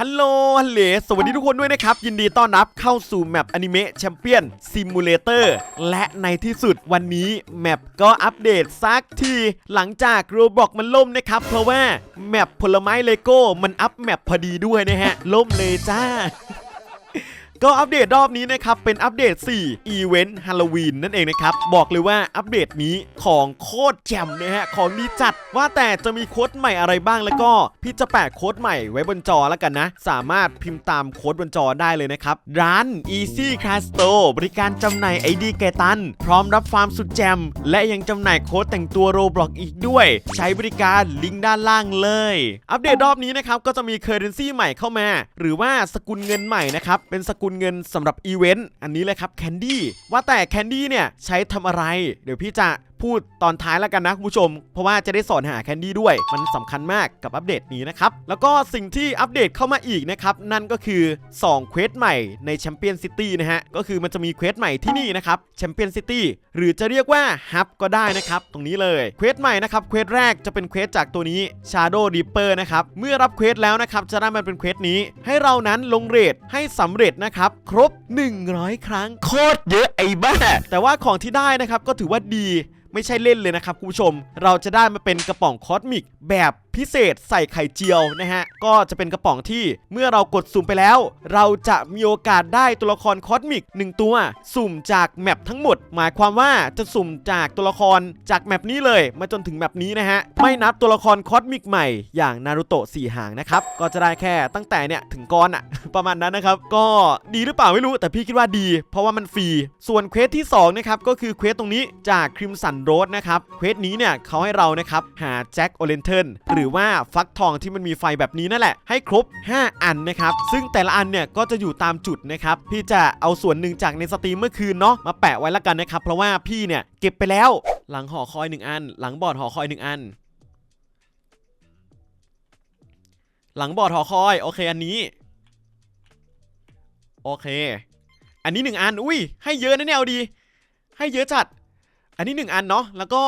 ฮัลโหล ฮัลเลสวัสดีทุกคนด้วยนะครับ ยินดีต้อนรับเข้าสู่แมปอนิเมะแชมเปี้ยนซิมูเลเตอร์และในที่สุดวันนี้แมปก็อัปเดตสักที หลังจากโรบอกมันล่มนะครับ เพราะว่าแมปผลไม้เลโก้มันอัปแมปพอดีด้วยนะฮะ ล่มเลยจ้า ก็อัปเดตรอบนี้นะครับเป็นอัปเดต 4 อีเวนต์ฮาโลวีนนั่นเองนะครับ บอกเลยว่าอัปเดตนี้ของโคตรแจ่มนะฮะของดีจัดว่าแต่จะมีโค้ดใหม่อะไรบ้างแล้วก็พี่จะแปะโค้ดใหม่ไว้บนจอแล้วกันนะ สามารถพิมพ์ตามโค้ดบนจอได้เลยนะครับ ร้าน Easy c a s t o บริการจำหน่ายไอดีแกตัน พร้อมรับฟาร์มสุดแจ่มและยังจำหน่ายโค้ดแต่งตัวโรบล็อกอีกด้วย ใช้บริการลิงก์ด้านล่างเลย อัปเดตรอบนี้นะครับก็จะมีเคอร์เรนซีใหม่เข้ามา หรือว่าสกุลเงินใหม่นะครับเป็นสกุลเงินสำหรับอีเวนต์อันนี้เลยครับแคนดี้ว่าแต่แคนดี้เนี่ยใช้ทำอะไร เดี๋ยวพี่จะพูดตอนท้ายแล้วกันนะคุณผู้ชม เพราะว่าจะได้สอนหาแคนดี้ด้วย มันสำคัญมากกับอัปเดตนี้นะครับ แล้วก็สิ่งที่อัปเดตเข้ามาอีกนะครับ นั่นก็คือ2เควสใหม่ในแชมเปี้ยนซิตี้นะฮะ ก็คือมันจะมีเควสใหม่ที่นี่นะครับแชมเปี้ยนซิตี้หรือจะเรียกว่าฮับก็ได้นะครับ ตรงนี้เลยเควสใหม่นะครับเควสแรกจะเป็นเควสจากตัวนี้ Shadow Reaper นะครับเมื่อรับเควสแล้วนะครับจะได้มันเป็นเควสนี้ ให้เรานั้นลงเรทให้สำเร็จนะครับครบ 100 ครั้งโคตรเยอะไอ้บ้าแต่ว่าของที่ได้นะครับก็ถือว่าดีไม่ใช่เล่นเลยนะครับคุณผู้ชม เราจะได้มาเป็นกระป๋องคอสมิกแบบ พิเศษใส่ไข่เจียวนะฮะ ก็จะเป็นกระป๋องที่เมื่อเรากดสุ่มไปแล้ว เราจะมีโอกาสได้ตัวละครคอสมิก1ตัว สุ่มจากแมปทั้งหมด หมายความว่าจะสุ่มจากตัวละครจากแมปนี้เลย มาจนถึงแมปนี้นะฮะ ไม่นับตัวละครคอสมิกใหม่อย่างนารูโตะสี่หางนะครับ ก็จะได้แค่ตั้งแต่เนี่ยถึงก้อนอะประมาณนั้นนะครับ ก็ดีหรือเปล่าไม่รู้แต่พี่คิดว่าดี เพราะว่ามันฟรี ส่วนเควสที่2นะครับก็คือเควสตรงนี้จากคริมสันโรสนะครับ เควสนี้เนี่ยเขาให้เรานะครับหาแจ็คโอเลนเทนหรือว่าฟักทองที่มันมีไฟแบบนี้นั่นแหละให้ครบ 5 อันนะครับ ซึ่งแต่ละอันเนี่ยก็จะอยู่ตามจุดนะครับพี่จะเอาส่วนหนึ่งจากในสตรีมเมื่อคืนเนาะมาแปะไว้แล้วกันนะครับเพราะว่าพี่เนี่ยเก็บไปแล้ว หลังหอคอยหนึ่งอัน หลังบอร์ดหอคอยหนึ่งอัน หลังบอร์ดหอคอยโอเคอันนี้โอเค อันนี้หนึ่งอันอุ้ยให้เยอะนะเนี่ยเอาดี ให้เยอะจัด อันนี้หนึ่งอันเนาะแล้วก็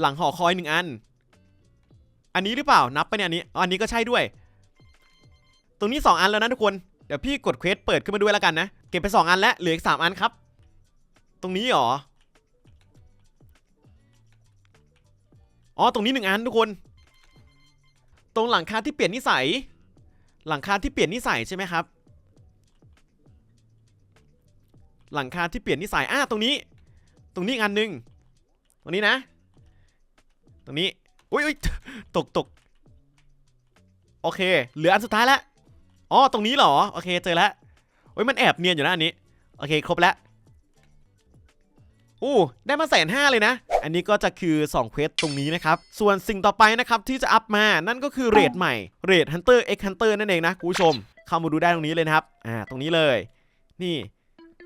หลังหอคอยหนึ่งอัน อันนี้หรือเปล่านับไปเนี่ยอันนี้อันนี้ก็ใช่ด้วย ตรงนี้ 2 อันแล้วนะทุกคนเดี๋ยวพี่กดเควสเปิดขึ้นมาด้วยแล้วกันนะเก็บไป 2 อันแล้วเหลืออีก 3 อันครับ ตรงนี้หรออ๋อตรงนี้หนึ่งอันทุกคน ตรงหลังคาที่เปลี่ยนนิสัย หลังคาที่เปลี่ยนนิสัยใช่ไหมครับ หลังคาที่เปลี่ยนนิสัยอ่าตรงนี้ ตรงนี้อันหนึ่งตรงนี้นะ ตรงนี้ อุ้ยตกตกโอเค เหลืออันสุดท้ายแล้วอ๋อตรงนี้เหรอ โอเคเจอแล้วโอ้ยมันแอบเนียนอยู่นะอันนี้ โอเคครบแล้วอู้ได้มาแสนห้าเลยนะ อันนี้ก็จะคือ2เควสตรงนี้นะครับ ส่วนสิ่งต่อไปนะครับที่จะอัพมา นั่นก็คือเรทใหม่ เรท Hunter X Hunter นั่นเองนะคุณผู้ชม เข้ามาดูได้ตรงนี้เลยนะครับ อ่า ตรงนี้เลย นี่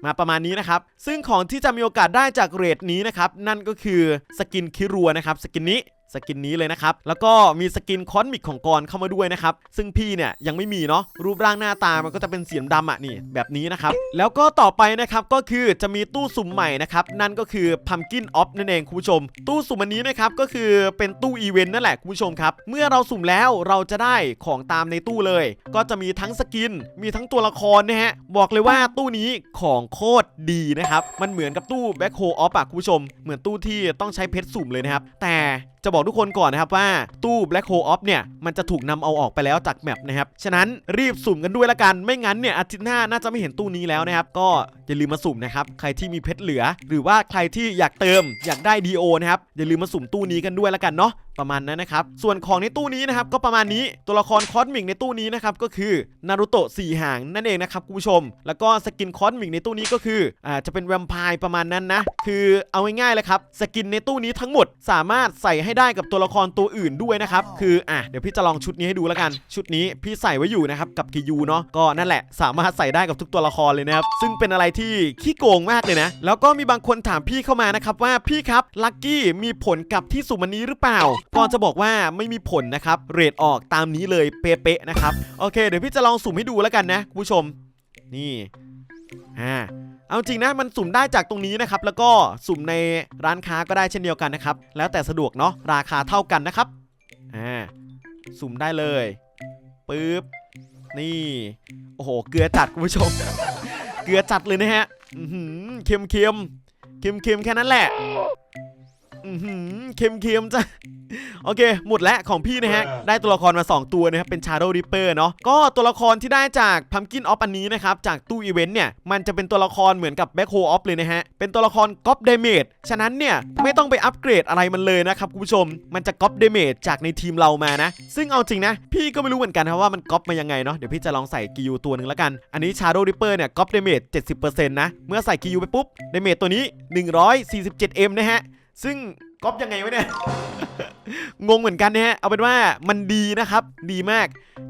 มาประมาณนี้นะครับ ซึ่งของที่จะมีโอกาสได้จากเรทนี้นะครับ นั่นก็คือสกินคิรัวนะครับ สกินนี้ สกินนี้เลยนะครับ แล้วก็มีสกินคอนมิกของกรเข้ามาด้วยนะครับ ซึ่งพี่เนี่ยยังไม่มีเนาะ รูปร่างหน้าตามันก็จะเป็นสีดำอะนี่แบบนี้นะครับ แล้วก็ต่อไปนะครับก็คือจะมีตู้สุ่มใหม่นะครับ นั่นก็คือ Pumpkin Off นั่นเองคุณผู้ชม ตู้สุ่มอันนี้นะครับก็คือเป็นตู้อีเวนต์นั่นแหละคุณผู้ชมครับ เมื่อเราสุ่มแล้วเราจะได้ของตามในตู้เลย ก็จะมีทั้งสกิน มีทั้งตัวละครนะฮะ บอกเลยว่าตู้นี้ของโคตรดีนะครับ มันเหมือนกับตู้ Back Hole Off อะคุณผู้ชม เหมือนตู้ที่ต้องใช้เพชรสุ่มเลยนะครับ แต่ จะบอกทุกคนก่อนนะครับว่าตู้ Black Hole Off เนี่ย มันจะถูกนำเอาออกไปแล้วจากแมปนะครับ ฉะนั้นรีบสุ่มกันด้วยละกัน ไม่งั้นเนี่ยอาทิตย์หน้าน่าจะไม่เห็นตู้นี้แล้วนะครับ ก็อย่าลืมมาสุ่มนะครับ ใครที่มีเพชรเหลือ หรือว่าใครที่อยากเติมอยากได้ DO นะครับ อย่าลืมมาสุ่มตู้นี้กันด้วยละกันเนาะประมาณนั้นนะครับ ส่วนของในตู้นี้นะครับก็ประมาณนี้ตัวละครคอสมิกในตู้นี้นะครับก็คือนารูโตะสี่หางนั่นเองนะครับคุณผู้ชม แล้วก็สกินคอสมิกในตู้นี้ก็คืออ่าจะเป็นแวมไพร์ประมาณนั้นนะคือเอาง่ายๆเลยครับสกินในตู้นี้ทั้งหมดสามารถใส่ให้ได้กับตัวละครตัวอื่นด้วยนะครับคืออะเดี๋ยวพี่จะลองชุดนี้ให้ดูแล้วกัน ชุดนี้พี่ใส่ไว้อยู่นะครับกับกิยูเนาะก็นั่นแหละสามารถใส่ได้กับทุกตัวละครเลยนะครับซึ่งเป็นอะไรที่ขี้โกงมากเลยนะแล้วก็มีบางคนถามพี่เข้ามานะครับว่าพี่ครับลัคกี้มีผลกับที่สุมันนี้หรือเปล่าก่อนจะบอกว่าไม่มีผลนะครับเรทออกตามนี้เลยเป๊ะๆนะครับโอเค เดี๋ยวพี่จะลองสุ่มให้ดูแล้วกันนะคุณผู้ชม นี่อ่าเอาจริงนะมันสุ่มได้จากตรงนี้นะครับ แล้วก็สุ่มในร้านค้าก็ได้เช่นเดียวกันนะครับ แล้วแต่สะดวกเนาะราคาเท่ากันนะครับอ่าสุ่มได้เลยปึ๊บนี่โอ้โหเกลือจัดคุณผู้ชม เกลือจัดเลยนะฮะหือเค็มเค็มเค็มเค็มๆแค่นั้นแหละหือเค็มเค็มๆจ้ะ โอเค หมดแล้วของพี่นะฮะ ได้ตัวละครมา 2 ตัวนะครับ เป็น Shadow Reaper เนาะก็ตัวละครที่ได้จาก Pumpkin of อันนี้นะครับ จากตู้อีเวนต์เนี่ย มันจะเป็นตัวละครเหมือนกับ Back Hole of เลยนะฮะ เป็นตัวละครก๊อปเดเมจฉะนั้นเนี่ย ไม่ต้องไปอัปเกรดอะไรมันเลยนะครับคุณผู้ชม มันจะก๊อปเดเมจจากในทีมเรามานะ ซึ่งเอาจริงนะ พี่ก็ไม่รู้เหมือนกันนะว่ามันก๊อปมายังไงเนาะเดี๋ยวพี่จะลองใส่กิยูตัวหนึ่งแล้วกัน อันนี้ Shadow Reaper เนี่ยก๊อปเดเมจ70%นะเมื่อใส่กิยูไปปุ๊บเดเมจตัวนี้ 147M นะฮะซึ่ง ก๊อปยังไงวะเนี่ย งงเหมือนกันนะฮะ เอาเป็นว่ามันดีนะครับ ดีมาก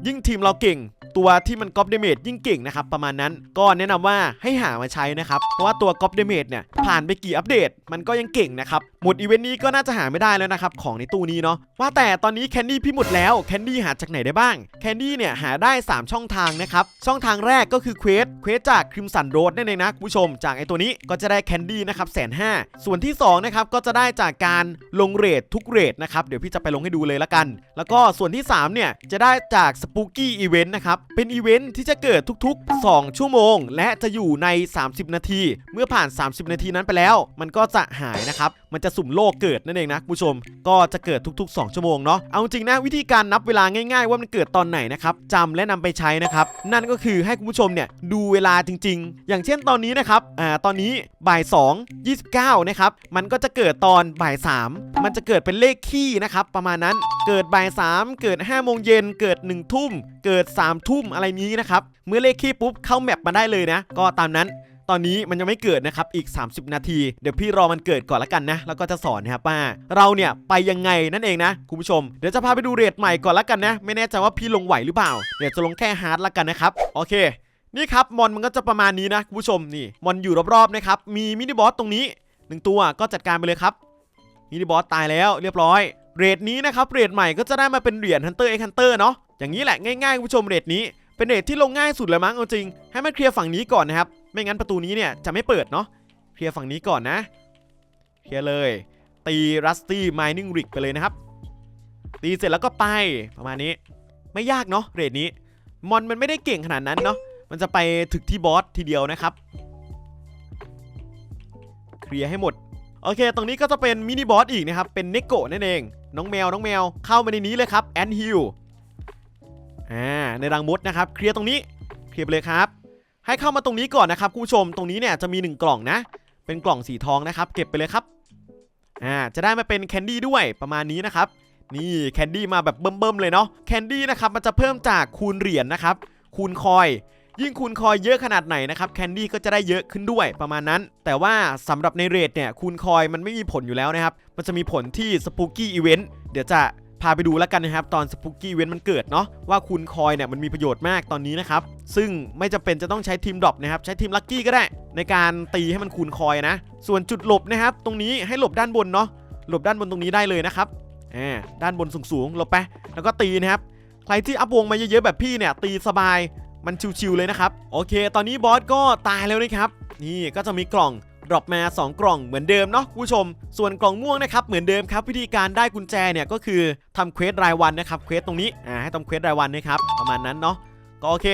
ยิ่งทีมเราเก่ง ตัวที่มันก๊อปเดเมจยิ่งเก่งนะครับประมาณนั้นก็แนะนำว่าให้หามาใช้นะครับเพราะว่าตัวก๊อปเดเมจเนี่ยผ่านไปกี่อัปเดต มันก็ยังเก่งนะครับหมดอีเวนต์นี้ก็น่าจะหาไม่ได้แล้วนะครับของในตู้นี้เนาะว่าแต่ตอนนี้แคนดี้พี่หมดแล้วแคนดี้หาจากไหนได้บ้างแคนดี้เนี่ยหาได้ 3 ช่องทางนะครับช่องทางแรกก็คือเควสเควสจากคริมสันโรดนั่นเองนะคุณผู้ชม จากไอตัวนี้ก็จะได้แคนดี้นะครับแสนห้าส่วนที่2นะครับก็จะได้จากการลงเรททุกเรทนะครับเดี๋ยวพี่จะไปลงให้ดูเลยละกัน แล้วก็ส่วนที่3เนี่ยจะได้จากสปูกี้อีเวนต์นะครับเป็นอีเวนต์ที่จะเกิดทุกๆ 2 ชั่วโมง และจะอยู่ใน 30 นาที เมื่อผ่าน 30 นาทีนั้นไปแล้ว มันก็จะหายนะครับ มันจะสุ่มโลกเกิดนั่นเองนะคุณผู้ชม ก็จะเกิดทุก ๆ 2 ชั่วโมงเนาะ เอาจริงนะวิธีการนับเวลาง่ายๆ ว่ามันเกิดตอนไหนนะครับจำและนำไปใช้นะครับ นั่นก็คือให้คุณผู้ชมเนี่ยดูเวลาจริง ๆ อย่างเช่นตอนนี้นะครับ อ่า ตอนนี้บ่าย 2 29 นะครับ มันก็จะเกิดตอนบ่าย 3 มันจะเกิดเป็นเลขคี่นะครับ ประมาณนั้น เกิดบ่าย 3 เกิด5โมงเย็น เกิด 1 ทุ่ม เกิด3ทุ่มอะไรนี้นะครับ เมื่อเลขคี่ปุ๊บเข้าแมปมาได้เลยนะ ก็ตามนั้นตอนนี้มันยังไม่เกิดนะครับ อีก 30 นาที เดี๋ยวพี่รอมันเกิดก่อนละกันนะ แล้วก็จะสอนนะครับว่าเราเนี่ยไปยังไงนั่นเองนะ คุณผู้ชม เดี๋ยวจะพาไปดูเรทใหม่ก่อนละกันนะ ไม่แน่ใจว่าพี่ลงไหวหรือเปล่า เดี๋ยวจะลงแค่ฮาร์ดละกันนะครับ โอเค นี่ครับ มอนมันก็จะประมาณนี้นะคุณผู้ชม นี่ มอนอยู่รอบๆนะครับ มีมินิบอสตรงนี้หนึ่งตัว ก็จัดการไปเลยครับ มินิบอสตายแล้วเรียบร้อย เรทนี้นะครับ เรทใหม่ก็จะได้มาเป็นเหรียญฮันเตอร์เอ็กฮันเตอร์เนาะ อย่างนี้แหละง่ายๆคุณผู้ชมเรทนี้ เป็นเรทที่ลงง่ายสุดเลยมั้งเอาจริง ให้มันเคลียร์ฝั่งนี้ก่อนนะครับ ไม่งั้นประตูนี้เนี่ยจะไม่เปิดเนาะเคลียร์ฝั่งนี้ก่อนนะเคลียร์เลย ตีรัสตี้ไมนิ่งริกไปเลยนะครับ ตีเสร็จแล้วก็ไปประมาณนี้ ไม่ยากเนาะเรทนี้มอนมันไม่ได้เก่งขนาดนั้นเนาะมันจะไปถึกที่บอสทีเดียวนะครับเคลียร์ให้หมดโอเค ตรงนี้ก็จะเป็นมินิบอสอีกนะครับ เป็นเนโกะนั่นเอง น้องแมว น้องแมว เข้ามาในนี้เลยครับ แอนฮิล อ่าในรังมดนะครับ เคลียร์ตรงนี้เคลียร์ไปเลยครับ ให้เข้ามาตรงนี้ก่อนนะครับคุณผู้ชมตรงนี้เนี่ยจะมี 1 กล่องนะ เป็นกล่องสีทองนะครับ เก็บไปเลยครับอ่าจะได้มาเป็นแคนดี้ด้วยประมาณนี้นะครับ นี่แคนดี้มาแบบเบิ่มๆเลยเนาะแคนดี้นะครับมันจะเพิ่มจากคูณเหรียญนะครับคูณคอยยิ่งคูณคอยเยอะขนาดไหนนะครับแคนดี้ก็จะได้เยอะขึ้นด้วยประมาณนั้น แต่ว่าสำหรับในเรทเนี่ยคูณคอยมันไม่มีผลอยู่แล้วนะครับ มันจะมีผลที่สปูกี้อีเวนต์เดี๋ยวจะ พาไปดูแล้วกันนะครับ ตอนสปูกี้เว้นมันเกิดเนาะว่าคูณคอยเนี่ยมันมีประโยชน์มากตอนนี้นะครับ ซึ่งไม่จำเป็นจะต้องใช้ทีมดรอปนะครับ ใช้ทีมลัคกี้ก็ได้ ในการตีให้มันคูณคอยนะ ส่วนจุดหลบนะครับ ตรงนี้ให้หลบด้านบนเนาะหลบด้านบนตรงนี้ได้เลยนะครับอ่าด้านบนสูงๆหลบไปแล้วก็ตีนะครับใครที่อัพวงมาเยอะๆแบบพี่เนี่ยตีสบายมันชิวๆเลยนะครับโอเค ตอนนี้บอสก็ตายแล้วนะครับนี่ก็จะมีกล่อง ดรอปมา 2 กล่องเหมือนเดิมเนาะคุณผู้ชม ส่วนกล่องม่วงนะครับเหมือนเดิมครับวิธีการได้กุญแจเนี่ยก็คือทำเควสรายวันนะครับเควสตรงนี้อ่าให้ทำเควสรายวันนะครับประมาณนั้นเนาะก็โอเค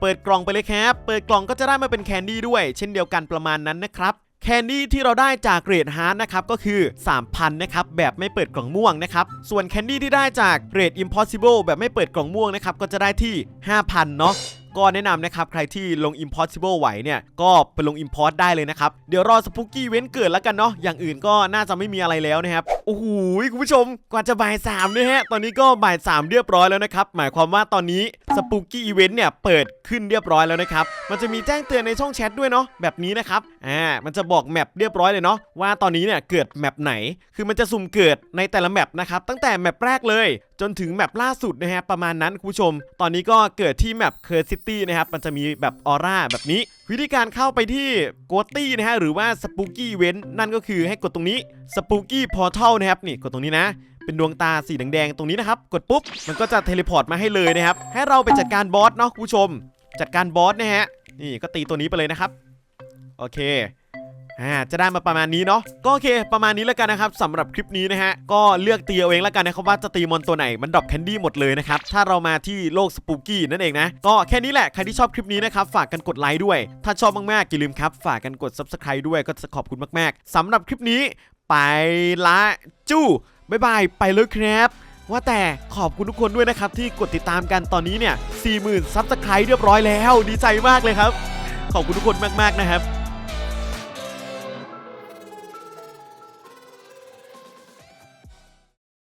เปิดกล่องไปเลยครับ เปิดกล่องก็จะได้มาเป็นแคนดี้ด้วย เช่นเดียวกันประมาณนั้นนะครับแคนดี้ที่เราได้จากเกรดฮาร์ดนะครับก็คือ 3,000 นะครับ แบบไม่เปิดกล่องม่วงนะครับ ส่วนแคนดี้ที่ได้จากเกรด Impossible แบบไม่เปิดกล่องม่วงนะครับ ก็จะได้ที่ 5,000 เนาะ ก็แนะนำนะครับใครที่ลง Impossible ไหวเนี่ยก็ไปลง Import ได้เลยนะครับ เดี๋ยวรอสปุกกี้เว้นเกิดแล้วกันเนาะอย่างอื่นก็น่าจะไม่มีอะไรแล้วนะครับโอ้โหคุณผู้ชมกว่าจะบ่ายสามเนี่ยฮะตอนนี้ก็บ่ายสามเรียบร้อยแล้วนะครับหมายความว่าตอนนี้ สปุกกี้อีเวนต์เนี่ยเปิดขึ้นเรียบร้อยแล้วนะครับ มันจะมีแจ้งเตือนในช่องแชทด้วยเนาะแบบนี้นะครับอ่ามันจะบอกแมปเรียบร้อยเลยเนาะว่าตอนนี้เนี่ยเกิดแมปไหน คือมันจะสุ่มเกิดในแต่ละแมปนะครับตั้งแต่แมปแรกเลย จนถึงแมปล่าสุดนะฮะประมาณนั้นคุณผู้ชม ตอนนี้ก็เกิดที่แมปเคอร์ซิตี้นะครับมันจะมีแบบออร่าแบบนี้ วิธีการเข้าไปที่โกตี้นะฮะหรือว่าสปูกี้เวนต์นั่นก็คือให้กดตรงนี้สปูกี้พอร์ทัลนะครับนี่กดตรงนี้นะ เป็นดวงตาสีแดงๆตรงนี้นะครับ กดปุ๊บ มันก็จะเทเลพอร์ตมาให้เลยนะครับ ให้เราไปจัดการบอสเนาะผู้ชม จัดการบอสนะฮะ นี่ก็ตีตัวนี้ไปเลยนะครับ โอเคอ่าจะได้มาประมาณนี้เนาะก็โอเค ประมาณนี้แล้วกันนะครับสำหรับคลิปนี้นะฮะก็เลือกตีเอาเองแล้วกันนะครับว่าจะตีมอนตัวไหนมันดรอปแคนดี้หมดเลยนะครับถ้าเรามาที่โลกสปูกี้นั่นเองนะก็แค่นี้แหละใครที่ชอบคลิปนี้นะครับฝากกันกดไลค์ด้วย ถ้าชอบมากๆอย่าลืมครับฝากกันกด subscribe ด้วยก็จะขอบคุณมากๆสำหรับคลิปนี้ไปละจู้ บ๊ายบายไปเลยครับ ว่าแต่ขอบคุณทุกคนด้วยนะครับ ที่กดติดตามกันตอนนี้เนี่ย40,000ซับสไครต์เรียบร้อยแล้ว ดีใจมากเลยครับ ขอบคุณทุกคนมากๆนะครับ